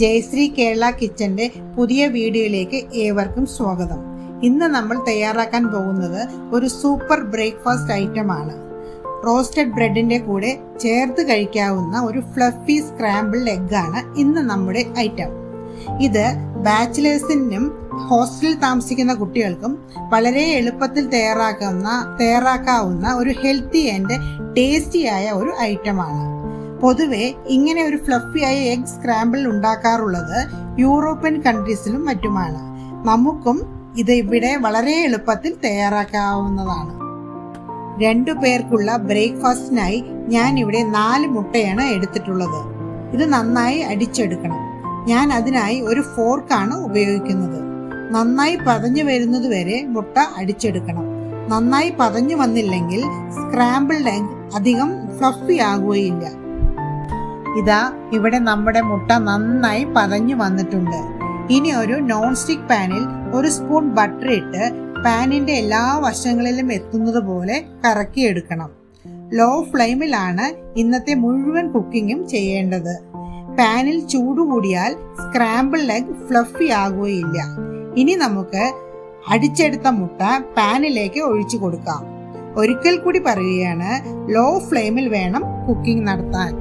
ജയശ്രീ കേരള കിച്ചന്റെ പുതിയ വീഡിയോയിലേക്ക് ഏവർക്കും സ്വാഗതം. ഇന്ന് നമ്മൾ തയ്യാറാക്കാൻ പോകുന്നത് ഒരു സൂപ്പർ ബ്രേക്ക്ഫാസ്റ്റ് ഐറ്റം ആണ് റോസ്റ്റഡ് ബ്രെഡിന്റെ കൂടെ ചേർത്ത് കഴിക്കാവുന്ന ഒരു ഫ്ലഫി സ്ക്രാമ്പിൾഡ് എഗ് ആണ് ഇന്ന് നമ്മുടെ ഐറ്റം. ഇത് ബാച്ചിലേഴ്സിനും ഹോസ്റ്റലിൽ താമസിക്കുന്ന കുട്ടികൾക്കും വളരെ എളുപ്പത്തിൽ തയ്യാറാക്കുന്ന തയ്യാറാക്കാവുന്ന ഒരു ഹെൽത്തി ആൻഡ് ടേസ്റ്റിയായ ഒരു ഐറ്റമാണ്. പൊതുവെ ഇങ്ങനെ ഒരു ഫ്ലഫിയായ എഗ് സ്ക്രാമ്പിൾ ഉണ്ടാക്കാറുള്ളത് യൂറോപ്യൻ കൺട്രീസിലും മറ്റുമാണ്. നമുക്കും ഇത് ഇവിടെ വളരെ എളുപ്പത്തിൽ തയ്യാറാക്കാവുന്നതാണ്. രണ്ടു പേർക്കുള്ള ബ്രേക്ക്ഫാസ്റ്റിനായി ഞാൻ ഇവിടെ നാല് മുട്ടയാണ് എടുത്തിട്ടുള്ളത്. ഇത് നന്നായി അടിച്ചെടുക്കണം. ഞാൻ അതിനായി ഒരു ഫോർക്കാണ് ഉപയോഗിക്കുന്നത്. നന്നായി പതഞ്ഞു വരുന്നത് വരെ മുട്ട അടിച്ചെടുക്കണം. നന്നായി പതഞ്ഞു വന്നില്ലെങ്കിൽ സ്ക്രാമ്പിൾഡ് എഗ് അധികം ഫ്ലഫി ആകുകയില്ല. ഇതാ ഇവിടെ നമ്മുടെ മുട്ട നന്നായി പതഞ്ഞു വന്നിട്ടുണ്ട്. ഇനി ഒരു നോൺ സ്റ്റിക് പാനിൽ ഒരു സ്പൂൺ ബട്ടർ ഇട്ട് പാനിന്റെ എല്ലാ വശങ്ങളിലും എത്തുന്നത് പോലെ കറക്കിയെടുക്കണം ലോ ഫ്ലെയിമിലാണ് ഇന്നത്തെ മുഴുവൻ കുക്കിങ്ങും ചെയ്യേണ്ടത്. പാനിൽ ചൂട് കൂടിയാൽ സ്ക്രാമ്പിൾ എഗ് ഫ്ലഫി ആകുകയില്ല. ഇനി നമുക്ക് അടിച്ചെടുത്ത മുട്ട പാനിലേക്ക് ഒഴിച്ചു കൊടുക്കാം. ഒരിക്കൽ കൂടി പറയുകയാണ് ലോ ഫ്ലെയിമിൽ വേണം കുക്കിംഗ് നടത്താൻ.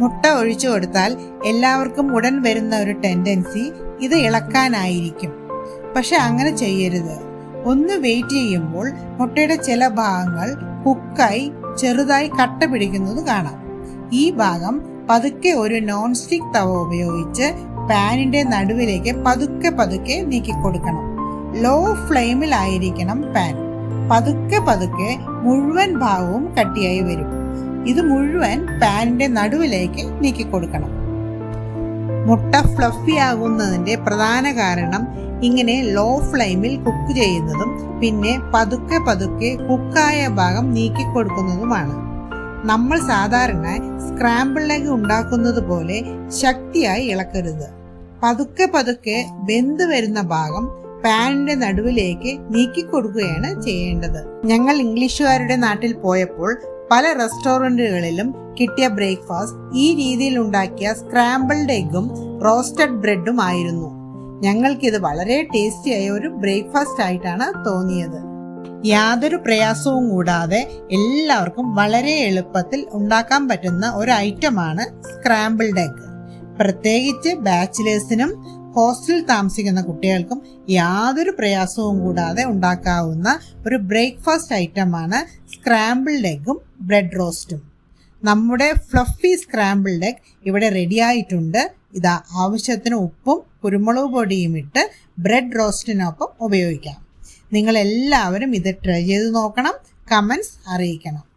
മുട്ട ഒഴിച്ചു കൊടുത്താൽ എല്ലാവർക്കും ഉടൻ വരുന്ന ഒരു ടെൻഡൻസി ഇത് ഇളക്കാനായിരിക്കും. പക്ഷെ അങ്ങനെ ചെയ്യരുത്. ഒന്ന് വെയിറ്റ് ചെയ്യുമ്പോൾ മുട്ടയുടെ ചില ഭാഗങ്ങൾ കുക്കായി ചെറുതായി കട്ട പിടിക്കുന്നത് കാണാം. ഈ ഭാഗം പതുക്കെ ഒരു നോൺ സ്റ്റിക് തവ ഉപയോഗിച്ച് പാനിന്റെ നടുവിലേക്ക് പതുക്കെ പതുക്കെ നീക്കി കൊടുക്കണം ലോ ഫ്ലെയിമിലായിരിക്കണം പാൻ പതുക്കെ പതുക്കെ മുഴുവൻ ഭാഗവും കട്ടിയായി വരും. ഇത് മുഴുവൻ പാനിന്റെ നടുവിലേക്ക് നീക്കി കൊടുക്കണം. മുട്ട ഫ്ലഫി ആകുന്നതിന്റെ പ്രധാന കാരണം ഇങ്ങനെ ലോ ഫ്ലെയിമിൽ കുക്ക് ചെയ്യുന്നതും പിന്നെ പതുക്കെ പതുക്കെ കുക്കായ ഭാഗം നീക്കി കൊടുക്കുന്നതുമാണ്. നമ്മൾ സാധാരണ സ്ക്രാമ്പിൾ എഗ് ഉണ്ടാക്കുന്നത് പോലെ ശക്തിയായി ഇളക്കരുത്. പതുക്കെ പതുക്കെ വെന്ത് വരുന്ന ഭാഗം പാനിന്റെ നടുവിലേക്ക് നീക്കി കൊടുക്കുകയാണ് ചെയ്യേണ്ടത്. ഞങ്ങൾ ഇംഗ്ലീഷുകാരുടെ നാട്ടിൽ പോയപ്പോൾ പല റെസ്റ്റോറന്റുകളിലും കിട്ടിയ ബ്രേക്ക്ഫാസ്റ്റ് ഈ രീതിയിൽ ഉണ്ടാക്കിയ സ്ക്രാമ്പിൾഡ് എഗ്ഗും റോസ്റ്റഡ് ബ്രെഡും ആയിരുന്നു. ഞങ്ങൾക്കിത് വളരെ ടേസ്റ്റിയായ ഒരു ബ്രേക്ക്ഫാസ്റ്റ് ആയിട്ടാണ് തോന്നിയത്. യാതൊരു പ്രയാസവും കൂടാതെ എല്ലാവർക്കും വളരെ എളുപ്പത്തിൽ ഉണ്ടാക്കാൻ പറ്റുന്ന ഒരു ഐറ്റമാണ് സ്ക്രാമ്പിൾഡ് എഗ്ഗ്. പ്രത്യേകിച്ച് ബാച്ചിലേഴ്സിനും ഹോസ്റ്റലിൽ താമസിക്കുന്ന കുട്ടികൾക്കും യാതൊരു പ്രയാസവും കൂടാതെ ഉണ്ടാക്കാവുന്ന ഒരു ബ്രേക്ക്ഫാസ്റ്റ് ഐറ്റമാണ് സ്ക്രാമ്പിൾഡ് എഗ്ഗും ബ്രെഡ് റോസ്റ്റും. നമ്മുടെ ഫ്ലഫി സ്ക്രാമ്പിൾഡ് എഗ് ഇവിടെ റെഡിയായിട്ടുണ്ട്. ഇതാ ആവശ്യത്തിന് ഉപ്പും കുരുമുളക് പൊടിയും ഇട്ട് ബ്രെഡ് റോസ്റ്റിനൊപ്പം ഉപയോഗിക്കാം. നിങ്ങൾ എല്ലാവരും ഇത് ട്രൈ ചെയ്ത് നോക്കണം കമൻസ് അറിയിക്കണം.